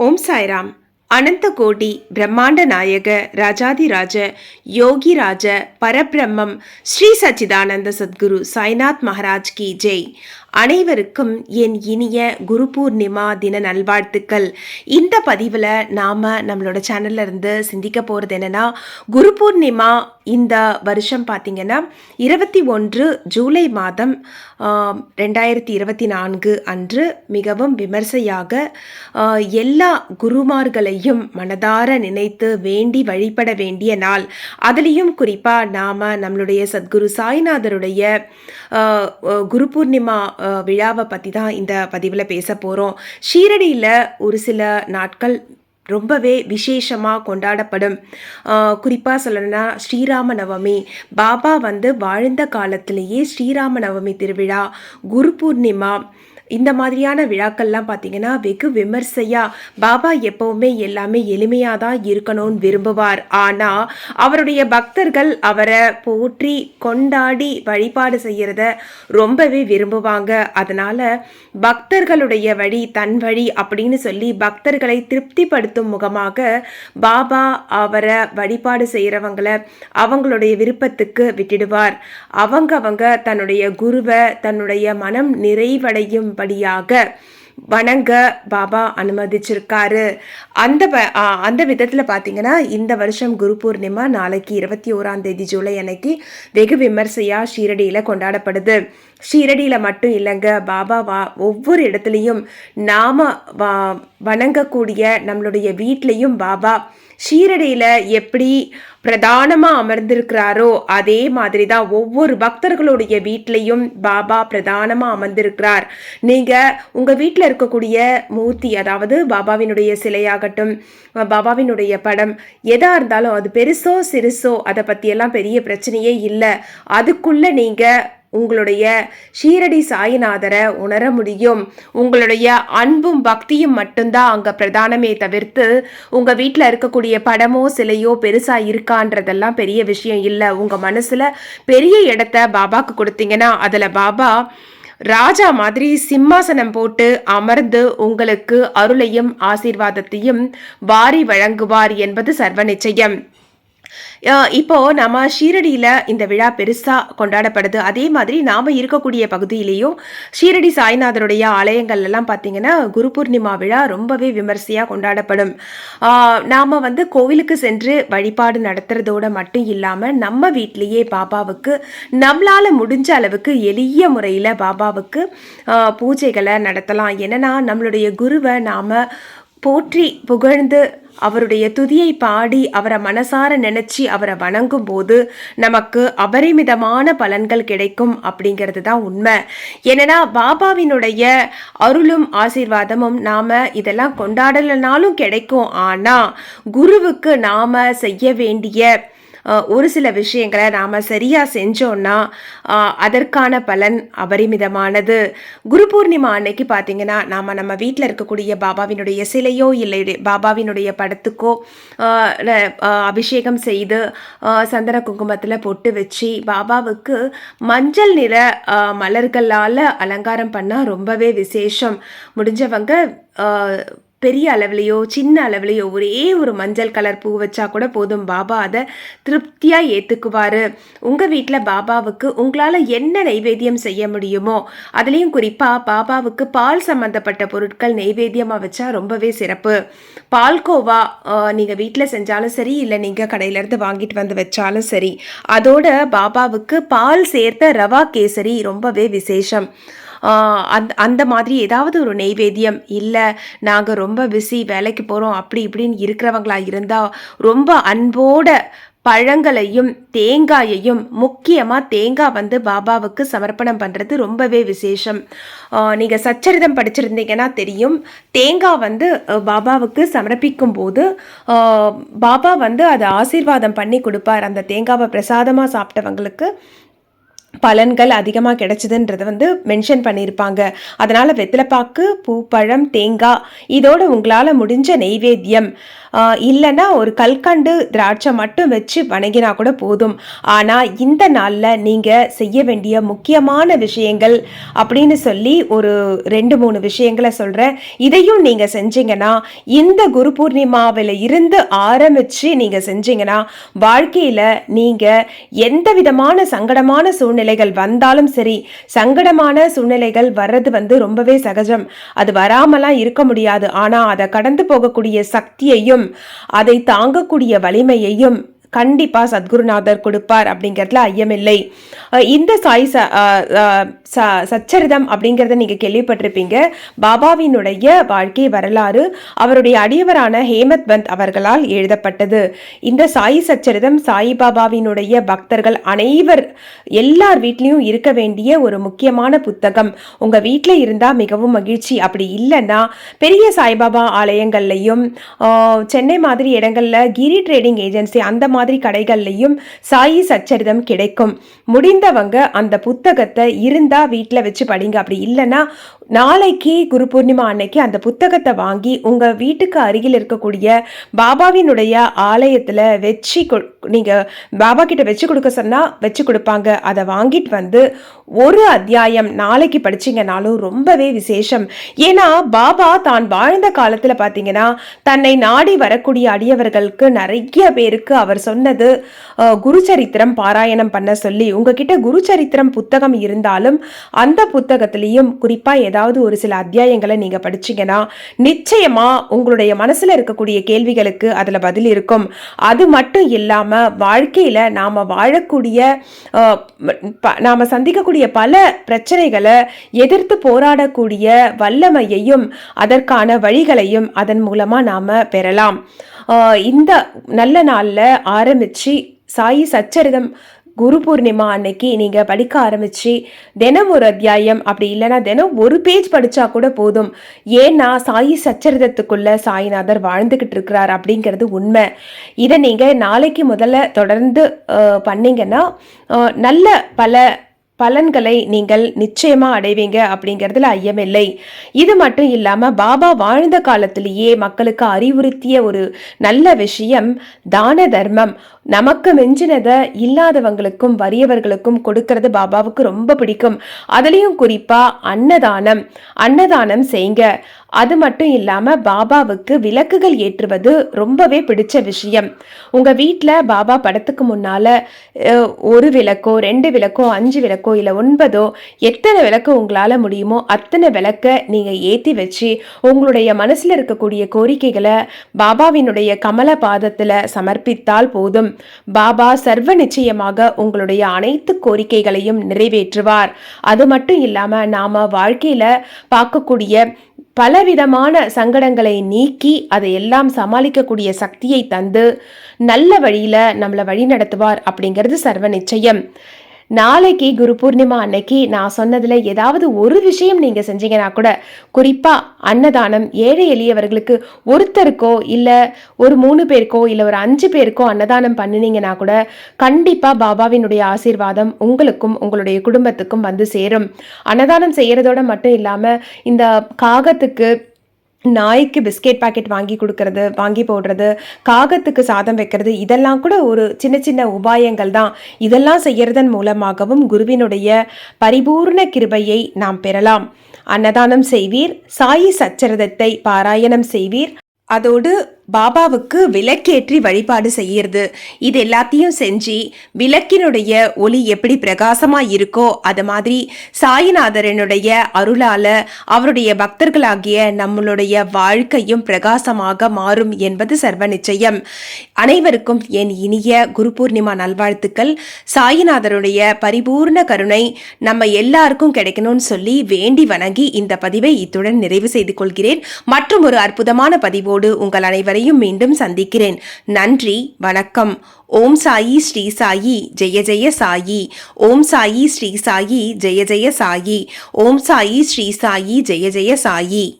ஓம் சாய்ராம் அனந்த கோடி பிரம்மாண்ட நாயக ராஜாதிராஜ யோகிராஜ பரபிரம்மம் ஸ்ரீ சச்சிதானந்த சத்குரு சாய்நாத் மகாராஜ் கி ஜெய். அனைவருக்கும் என் இனிய குரு பூர்ணிமா தின நல்வாழ்த்துக்கள். இந்த பதிவில் நாம் நம்மளோட சேனல்ல இருந்து சிந்திக்க போகிறது என்னென்னா குரு பூர்ணிமா இந்த வருஷம் பார்த்திங்கன்னா இருபத்தி ஒன்று ஜூலை மாதம் ரெண்டாயிரத்தி இருபத்தி நான்கு அன்று மிகவும் விமர்சையாக எல்லா குருமார்களையும் மனதார நினைத்து வேண்டி வழிபட வேண்டிய நாள். அதுலேயும் குறிப்பாக நாம் நம்மளுடைய சத்குரு சாய்நாதருடைய குரு பூர்ணிமா விழாவை பற்றி தான் இந்த பதிவில் பேச போகிறோம் ஷீரடியில் ஒரு சில நாட்கள் ரொம்பவே விசேஷமாக கொண்டாடப்படும். குறிப்பாக சொல்லணும்னா ஸ்ரீராம நவமி பாபா வந்து வாழ்ந்த காலத்திலேயே ஸ்ரீராம நவமி திருவிழா குரு பூர்ணிமா இந்த மாதிரியான விழாக்கள்லாம் பார்த்தீங்கன்னா வெகு விமர்சையாக பாபா எப்பவுமே எல்லாமே எளிமையாக தான் இருக்கணும்னு விரும்புவார். ஆனால் அவருடைய பக்தர்கள் அவரை போற்றி கொண்டாடி வழிபாடு செய்கிறத ரொம்பவே விரும்புவாங்க. அதனால் பக்தர்களுடைய வழி தன் வழி அப்படின்னு சொல்லி பக்தர்களை திருப்திப்படுத்தும் முகமாக பாபா அவரை வழிபாடு செய்கிறவங்களை அவங்களுடைய விருப்பத்துக்கு விட்டுடுவார். அவங்க அவங்க தன்னுடைய குருவை தன்னுடைய மனம் நிறைவடையும் படியாக வணங்க பாபா அனுமதிச்சிருக்காரு. அந்த அந்த விதத்தில் பார்த்தீங்கன்னா இந்த வருஷம் குரு பூர்ணிமா நாளைக்கு இருபத்தி ஓராம் தேதி ஜூலை அன்னைக்கு வெகு விமர்சையாக ஷீரடியில் கொண்டாடப்படுது. ஷீரடியில் மட்டும் இல்லைங்க. பாபா வா ஒவ்வொரு இடத்துலையும் நாம வா வணங்கக்கூடிய நம்மளுடைய வீட்லேயும் பாபா ஷீரடியில் எப்படி பிரதானமாக அமர்ந்திருக்கிறாரோ அதே மாதிரி தான் ஒவ்வொரு பக்தர்களுடைய வீட்லேயும் பாபா பிரதானமாக அமர்ந்திருக்கிறார். நீங்கள் உங்கள் வீட்டில் இருக்கக்கூடிய மூர்த்தி அதாவது பாபாவினுடைய சிலையாகட்டும் பாபாவினுடைய படம் எதாக இருந்தாலும் அது பெருசோ சிறுசோ அதை பற்றியெல்லாம் பெரிய பிரச்சனையே இல்லை. அதுக்குள்ளே நீங்கள் உங்களுடைய ஷீரடி சாய்நாதரை உணர முடியும். உங்களுடைய அன்பும் பக்தியும் மட்டும்தான் அங்கே பிரதானமே தவிர்த்து உங்கள் வீட்டில் இருக்கக்கூடிய படமோ சிலையோ பெருசாக இருக்கான்றதெல்லாம் பெரிய விஷயம் இல்லை. உங்கள் மனசில் பெரிய இடத்த பாபாக்கு கொடுத்தீங்கன்னா அதில் பாபா ராஜா மாதிரி சிம்மாசனம் போட்டு அமர்ந்து உங்களுக்கு அருளையும் ஆசீர்வாதத்தையும் வாரி வழங்குவார் என்பது சர்வ நிச்சயம். இப்போ நம்ம ஷீரடியில் இந்த விழா பெருசாக கொண்டாடப்படுது. அதே மாதிரி நாம் இருக்கக்கூடிய பகுதியிலையும் ஷீரடி சாய்நாதருடைய ஆலயங்கள் எல்லாம் பார்த்தீங்கன்னா குரு பூர்ணிமா விழா ரொம்பவே விமர்சையாக கொண்டாடப்படும். நாம் வந்து கோவிலுக்கு சென்று வழிபாடு நடத்துறதோட மட்டும் இல்லாமல் நம்ம வீட்டிலேயே பாபாவுக்கு நம்மளால் முடிஞ்ச அளவுக்கு எளிய முறையில் பாபாவுக்கு பூஜைகளை நடத்தலாம். என்னன்னா நம்மளுடைய குருவை நாம் போற்றி புகழ்ந்து அவருடைய துதியை பாடி அவரை மனசார நினச்சி அவரை வணங்கும் போது நமக்கு அபரிமிதமான பலன்கள் கிடைக்கும் அப்படிங்கிறது தான் உண்மை. என்னன்னா பாபாவினுடைய அருளும் ஆசீர்வாதமும் நாம இதெல்லாம் கொண்டாடலைனாலும் கிடைக்கும். ஆனா குருவுக்கு நாம செய்ய வேண்டிய ஒரு சில விஷயங்களை நாம் சரியாக செஞ்சோன்னா அதற்கான பலன் அபரிமிதமானது. குரு பூர்ணிமா அன்னைக்கு பார்த்தீங்கன்னா நாம் நம்ம வீட்டில் இருக்கக்கூடிய பாபாவினுடைய சிலையோ இல்லை பாபாவினுடைய படத்துக்கோ அபிஷேகம் செய்து சந்தன குங்குமத்தில் பொட்டு வச்சு பாபாவுக்கு மஞ்சள் நிற மலர்களால் அலங்காரம் பண்ணால் ரொம்பவே விசேஷம். முடிஞ்சவங்க பெரிய அளவுலையோ சின்ன அளவுலையோ ஒரே ஒரு மஞ்சள் கலர் பூ வச்சா கூட போதும். பாபா அதை திருப்தியாக ஏற்றுக்குவார் உங்கள் வீட்டில் பாபாவுக்கு உங்களால் என்ன நைவேத்தியம் செய்ய முடியுமோ அதுலேயும் குறிப்பாக பாபாவுக்கு பால் சம்மந்தப்பட்ட பொருட்கள் நைவேத்தியமாக வச்சா ரொம்பவே சிறப்பு. பால்கோவா நீங்கள் வீட்டில் செஞ்சாலும் சரி இல்லை நீங்கள் கடையிலேருந்து வாங்கிட்டு வந்து வச்சாலும் சரி அதோட பாபாவுக்கு பால் சேர்த்த ரவா கேசரி ரொம்பவே விசேஷம். அந்த அந்த மாதிரி ஏதாவது ஒரு நெய்வேத்தியம் இல்லை நாங்கள் ரொம்ப பிஸி வேலைக்கு போகிறோம் அப்படி இப்படின்னு இருக்கிறவங்களா இருந்தால் ரொம்ப அன்போட பழங்களையும் தேங்காயையும் முக்கியமாக தேங்காய் வந்து பாபாவுக்கு சமர்ப்பணம் பண்ணுறது ரொம்பவே விசேஷம். நீங்கள் சச்சரிதம் படிச்சிருந்தீங்கன்னா தெரியும். தேங்காய் வந்து பாபாவுக்கு சமர்ப்பிக்கும் போது பாபா வந்து அதை ஆசீர்வாதம் பண்ணி கொடுப்பார். அந்த தேங்காவை பிரசாதமாக சாப்பிட்டவங்களுக்கு. பலன்கள் அதிகமாக கிடைச்சதுன்றதை வந்து மென்ஷன் பண்ணியிருப்பாங்க. அதனால் வெத்தலைப்பாக்கு பூப்பழம் தேங்காய் இதோட உங்களால் முடிஞ்ச நெய்வேத்தியம். இல்லைன்னா ஒரு கல்கண்டு திராட்சை மட்டும் வச்சு வணங்கினா கூட போதும். ஆனால் இந்த நாளில் நீங்கள் செய்ய வேண்டிய முக்கியமான விஷயங்கள் அப்படின்னு சொல்லி ஒரு ரெண்டு மூணு விஷயங்களை சொல்கிறேன் இதையும் நீங்கள் செஞ்சீங்கன்னா இந்த குரு பூர்ணிமாவில் இருந்து ஆரம்பித்து நீங்கள் செஞ்சீங்கன்னா வாழ்க்கையில் நீங்கள் எந்த விதமான சங்கடமான சூழ்நிலைகள் வந்தாலும் சரி சங்கடமான சூழ்நிலைகள் வர்றது வந்து ரொம்பவே சகஜம். அது வராமலாம் இருக்க முடியாது. ஆனால் அதை கடந்து போகக்கூடிய சக்தியையும் அதை தாங்கக்கூடிய வலிமையையும் கண்டிப்பாக சத்குருநாதர் கொடுப்பார் அப்படிங்கிறதுல ஐயமில்லை. இந்த சாய் ச ச- சச்சரிதம் அப்படிங்கிறத நீங்கள் கேள்விப்பட்டிருப்பீங்க. பாபாவினுடைய வாழ்க்கை வரலாறு அவருடைய அடியவரான ஹேமத் பந்த் அவர்களால் எழுதப்பட்டது. இந்த சாய் சச்சரிதம் சாய்பாபாவினுடைய பக்தர்கள் அனைவர் எல்லார் வீட்லேயும் இருக்க வேண்டிய ஒரு முக்கியமான புத்தகம். உங்கள் வீட்டில் இருந்தால் மிகவும் மகிழ்ச்சி. அப்படி இல்லைன்னா பெரிய சாய்பாபா ஆலயங்கள்லையும் சென்னை மாதிரி இடங்களில் கிரி ட்ரேடிங் ஏஜென்சி அந்த மாதிரி கடைகள்லையும் சாயி சச்சரிதம் கிடைக்கும். முடிந்தவங்க அந்த புத்தகத்தை இருந்தா வீட்டில் வச்சு படிங்க. அப்படி இல்லைன்னா நாளைக்கு குரு பூர்ணிமா அன்னைக்கு அந்த புத்தகத்தை வாங்கி உங்க வீட்டுக்கு அருகில் இருக்கக்கூடிய பாபாவினுடைய ஆலயத்துல வச்சு நீங்க பாபா கிட்ட வச்சு கொடுக்க சொன்னா வச்சு கொடுப்பாங்க. அதை வாங்கிட்டு வந்து ஒரு அத்தியாயம் நாளைக்கு படிச்சீங்கனாலும் ரொம்பவே விசேஷம். ஏன்னா பாபா தான் வாழ்ந்த காலத்துல பாத்தீங்கன்னா தன்னை நாடி வரக்கூடிய அடியவர்களுக்கு நிறைய பேருக்கு அவர் சொன்னது குருச்சரித்திரம் பாராயணம் பண்ண சொல்லி உங்ககிட்ட குருச்சரித்திரம் புத்தகம் இருந்தாலும் அந்த புத்தகத்திலையும் குறிப்பா ஏதாவது ஒரு சில அத்தியாயங்களை நீங்க படிச்சீங்கன்னா நிச்சயமா உங்களுடைய மனசுல இருக்கக்கூடிய கேள்விகளுக்கு அதுல பதில் இருக்கும். அது மட்டும் இல்லாம வாழ்க்கையில நாம வாழக்கூடிய அஹ், நாம சந்திக்கக்கூடிய பல பிரச்சனைகளை எதிர்த்து போராடக்கூடிய வல்லமையையும் அதற்கான வழிகளையும் அதன் மூலமா நாம பெறலாம். இந்த நல்ல நாளில் ஆரம்பித்து சாயி சச்சரிதம் குரு பூர்ணிமா அன்னைக்கு நீங்கள் படிக்க ஆரம்பித்து தினம் ஒரு அத்தியாயம் அப்படி இல்லைன்னா தினம் ஒரு பேஜ் படித்தா கூட போதும். ஏன்னா சாயி சச்சரிதத்துக்குள்ள சாய்நாதர் வாழ்ந்துக்கிட்டு இருக்கிறார் அப்படிங்கிறது உண்மை. இதை நீங்கள் நாளைக்கு முதல்ல தொடர்ந்து பண்ணிங்கன்னா நல்ல பல பலன்களை நீங்கள் நிச்சயமாக அடைவீங்க அப்படிங்கிறதுல ஐயமில்லை. இது மட்டும் இல்லாமல் பாபா வாழ்ந்த காலத்திலேயே மக்களுக்கு அறிவுறுத்திய ஒரு நல்ல விஷயம் தான தர்மம். நமக்கு மிஞ்சினதை இல்லாதவங்களுக்கும் வறியவர்களுக்கும் கொடுக்கறது பாபாவுக்கு ரொம்ப பிடிக்கும். அதுலேயும் குறிப்பாக அன்னதானம். அன்னதானம் செய்யுங்க அது மட்டும் இல்லாமல் பாபாவுக்கு விளக்குகள் ஏற்றுவது ரொம்பவே பிடிச்ச விஷயம். உங்கள் வீட்டில் பாபா படத்துக்கு முன்னால் ஒரு விளக்கோ ரெண்டு விளக்கோ அஞ்சு விளக்கோ இல்ல ஒன்பதோ எத்தனை விளக்கு உங்களால் முடியுமோ அத்தனை விளக்க நீங்கள் ஏற்றி வச்சு உங்களுடைய மனசில் இருக்கக்கூடிய கோரிக்கைகளை பாபாவினுடைய கமல பாதத்தில் சமர்ப்பித்தால் போதும். பாபா சர்வ நிச்சயமாக உங்களுடைய அனைத்து கோரிக்கைகளையும் நிறைவேற்றுவார். அது மட்டும் இல்லாமல் நாம் வாழ்க்கையில் பார்க்கக்கூடிய பலவிதமான சங்கடங்களை நீக்கி அதை எல்லாம் சமாளிக்கக்கூடிய சக்தியை தந்து நல்ல வழியில் நம்மளை வழி நடத்துவார் அப்படிங்கிறது சர்வ நிச்சயம். நாளைக்கு குரு பூர்ணிமா அன்னைக்கு நான் சொன்னதில் ஏதாவது ஒரு விஷயம் நீங்கள் செஞ்சீங்கன்னா கூட குறிப்பாக அன்னதானம் ஏழை எளியவர்களுக்கு ஒருத்தருக்கோ இல்லை ஒரு மூணு பேருக்கோ இல்லை ஒரு அஞ்சு பேருக்கோ அன்னதானம் பண்ணினீங்கன்னா கூட கண்டிப்பாக பாபாவினுடைய ஆசீர்வாதம் உங்களுக்கும் உங்களுடைய குடும்பத்துக்கும் வந்து சேரும். அன்னதானம் செய்கிறதோட மட்டும் இல்லாமல் இந்த காகத்துக்கு நாய்க்கு பிஸ்கெட் பாக்கெட் வாங்கி கொடுக்கறது வாங்கி போடுறது காகத்துக்கு சாதம் வைக்கிறது இதெல்லாம் கூட ஒரு சின்ன சின்ன உபாயங்கள் தான். இதெல்லாம் செய்யறதன் மூலமாகவும் குருவினுடைய பரிபூர்ண கிருபையை நாம் பெறலாம். அன்னதானம் செய்வீர் சாயி சச்சரதத்தை பாராயணம் செய்வீர். அதோடு பாபாவுக்கு விளக்கேற்றி வழிபாடு செய்யறது. இது எல்லாத்தையும் செஞ்சு விளக்கினுடைய ஒளி எப்படி பிரகாசமா இருக்கோ அது மாதிரி சாய்நாதரனுடைய அருளால அவருடைய பக்தர்களாகிய நம்மளுடைய வாழ்க்கையும் பிரகாசமாக மாறும் என்பது சர்வ நிச்சயம். அனைவருக்கும் என் இனிய குரு பூர்ணிமா நல்வாழ்த்துக்கள். சாயிநாதருடைய பரிபூர்ண கருணை நம்ம எல்லாருக்கும் கிடைக்கணும்னு சொல்லி வேண்டி வணங்கி இந்த பதிவை இத்துடன் நிறைவு செய்து கொள்கிறேன். மற்றும் ஒரு அற்புதமான பதிவோடு உங்கள் அனைவரையும் மீண்டும் சந்திக்கிறேன். நன்றி வணக்கம். ஓம் சாயி ஸ்ரீ சாயி ஜெய ஜெய சாயி. ஓம் சாயி ஸ்ரீ சாயி ஜெய ஜெய சாயி. ஓம் சாயி ஸ்ரீ சாயி ஜெய ஜெய சாயி.